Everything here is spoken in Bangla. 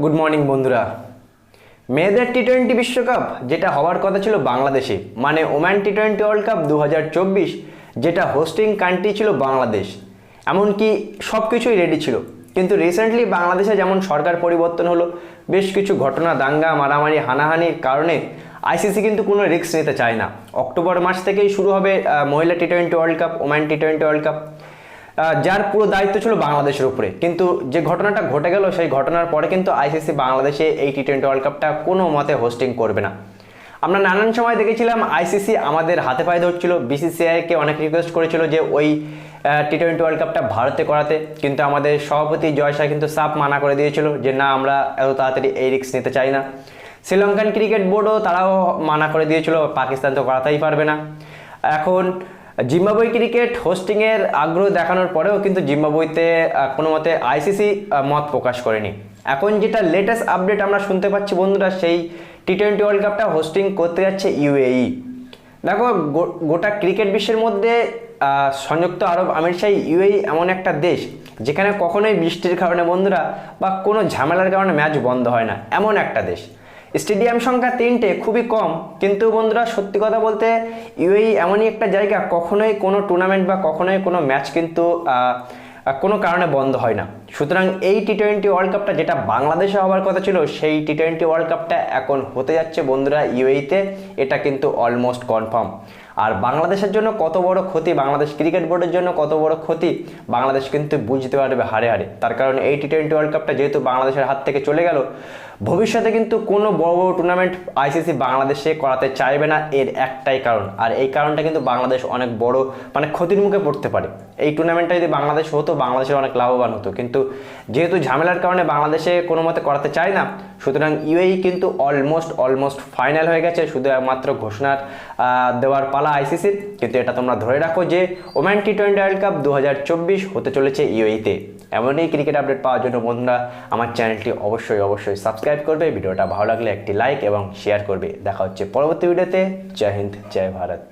গুড মর্নিং বন্ধুরা। মেয়েদের টি টোয়েন্টি বিশ্বকাপ, যেটা হওয়ার কথা ছিল বাংলাদেশে মানে woman T twenty world cup দু হাজার চব্বিশ, যেটা হোস্টিং কান্ট্রি ছিল বাংলাদেশ। এমনকি সব কিছুই রেডি ছিল। কিন্তু রিসেন্টলি বাংলাদেশে যেমন সরকার পরিবর্তন হলো, বেশ কিছু ঘটনা দাঙ্গা, মারামারি, হানাহানির কারণে আইসিসি কিন্তু কোনো রিস্ক নিতে চায় না। অক্টোবর মাস থেকেই শুরু হবে মহিলা T twenty world cup woman T twenty world cup যার পুরো দায়িত্ব ছিল বাংলাদেশের উপরে। কিন্তু যে ঘটনাটা ঘটে গেল, সেই ঘটনার পরে কিন্তু আইসিসি বাংলাদেশে এই টি টোয়েন্টি ওয়ার্ল্ড কাপটা কোনো মতে হোস্টিং করবে না। আমরা নানান সময় দেখেছিলাম আইসিসি আমাদের হাতে পায়ে ধরছিল বিসিসিআইকে অনেক রিকোয়েস্ট করেছিল যে ওই টি টোয়েন্টি ওয়ার্ল্ড কাপটা ভারতে করাতে। কিন্তু আমাদের সভাপতি জয় শাহ কিন্তু সাফ মানা করে দিয়েছিল যে, না, আমরা এত তাড়াতাড়ি এই রিক্স নিতে চাই না। শ্রীলঙ্কান ক্রিকেট বোর্ডও তারাও মানা করে দিয়েছিল, পাকিস্তান তো করাতেই পারবে না। এখন জিম্বাবুই ক্রিকেট হোস্টিংয়ের আগ্রহ দেখানোর পরেও কিন্তু জিম্বাবুইতে কোনো মতে আইসিসি মত প্রকাশ করেনি। এখন যেটা লেটেস্ট আপডেট আমরা শুনতে পাচ্ছি বন্ধুরা, সেই টি টোয়েন্টি ওয়ার্ল্ড কাপটা হোস্টিং করতে যাচ্ছে ইউএই দেখো গোটা ক্রিকেট বিশ্বের মধ্যে সংযুক্ত আরব আমিরশাহী ইউএই এমন একটা দেশ, যেখানে কখনোই বৃষ্টির কারণে বন্ধুরা বা কোনো ঝামেলার কারণে ম্যাচ বন্ধ হয় না। এমন একটা দেশ। স্টেডিয়াম সংখ্যা তিনটে খুবই কম। কিন্তু বন্ধুরা, সত্যি কথা বলতে ইউএই এমনই একটা জায়গা, কখনোই কোনো টুর্নামেন্ট বা কখনোই কোনো ম্যাচ কিন্তু কোনো কারণে বন্ধ হয় না। সুতরাং এই টি টোয়েন্টি ওয়ার্ল্ড কাপটা যেটা বাংলাদেশে হওয়ার কথা ছিল, সেই টি টোয়েন্টি ওয়ার্ল্ড কাপটা এখন হতে যাচ্ছে বন্ধুরা ইউএইতে এটা কিন্তু অলমোস্ট কনফার্ম আর বাংলাদেশের জন্য কত বড় ক্ষতি, বাংলাদেশ ক্রিকেট বোর্ডের জন্য কত বড় ক্ষতি, বাংলাদেশ কিন্তু বুঝতে পারবে হারে হারে। তার কারণ এই টি টোয়েন্টি ওয়ার্ল্ড কাপটা যেহেতু বাংলাদেশের হাত থেকে চলে গেল ভবিষ্যতে কিন্তু কোনো বড় বড় টুর্নামেন্ট আইসিসি বাংলাদেশে করাতে চাইবে না, এর একটাই কারণ। আর এই কারণটা কিন্তু বাংলাদেশ অনেক বড় মানে ক্ষতির মুখে পড়তে পারে। এই টুর্নামেন্টটা যদি বাংলাদেশ হতো, বাংলাদেশের অনেক লাভবান হতো। কিন্তু যেহেতু ঝামেলার কারণে বাংলাদেশে কোনো মতে করাতে চায় না, সুতরাং ইউএই কিন্তু অলমোস্ট অলমোস্ট ফাইনাল হয়ে গেছে, শুধু একমাত্র ঘোষণার দেওয়ার পালা আইসিসির কিন্তু এটা তোমরা ধরে রাখো যে woman T twenty world cup দু হাজার চব্বিশ হতে চলেছে ইউএইতে এমনই ক্রিকেট আপডেট পাওয়ার জন্য বন্ধুরা, আমার চ্যানেলটি অবশ্যই অবশ্যই সাবস্ক্রাইব করবে। ভিডিওটা ভালো লাগলে একটি লাইক এবং শেয়ার করবে। দেখা হচ্ছে পরবর্তী ভিডিওতে জয় হিন্দ, জয় ভারত।